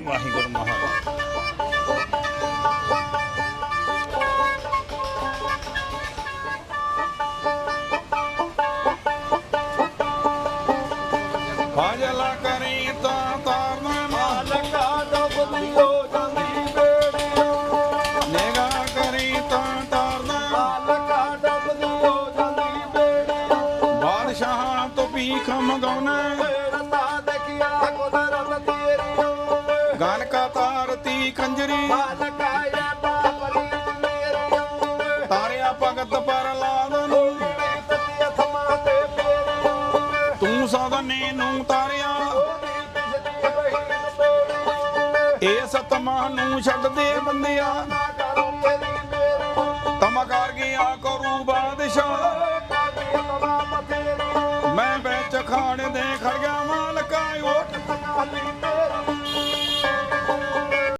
ਵਾਹਿਗੁਰੂ ਮਹਾਰਾਜ। ਹਾਜਲਾ ਕਰੀ ਤਾਂ ਤਾਰਨਾ ਮਾਲਕਾ। ਡੁੱਬਦੀ ਹੋ ਜਾਂਦੀ ਬੇੜੀਆਂ ਨਿਗਾ ਕਰੀ ਤਾਂ ਤਾਰਨਾ ਮਾਲਕਾ ਡੁੱਬਦੀ ਹੋ ਜਾਂਦੀ ਬੇੜੀਆਂ ਬਾਦਸ਼ਾਹਾਂ ਤੋਂ ਭੀਖ ਮੰਗਾਉਣਾ। ਗਨ ਕਾ ਤਾਰਤੀ ਕੰਜਰੀ ਤਾਰਿਆ ਭਗਤ ਪਰ ਲਾਦ ਨੂੰ। ਤੇ ਸਦਨੇ ਨੂੰ ਤਾਰਿਆ। ਇਹ ਸਤਮਾ ਨੂੰ ਛੱਡ ਦੇ ਬੰਦਿਆ। ਤਮ ਕਰ ਗਿਆ ਕਰੂ ਬਾਦਸ਼ਾਹ। ਮੈਂ ਵਿੱਚ ਖਾੜੇ ਦੇ ਖੜ ਗਿਆ ਮਾਲਕਾ ਓ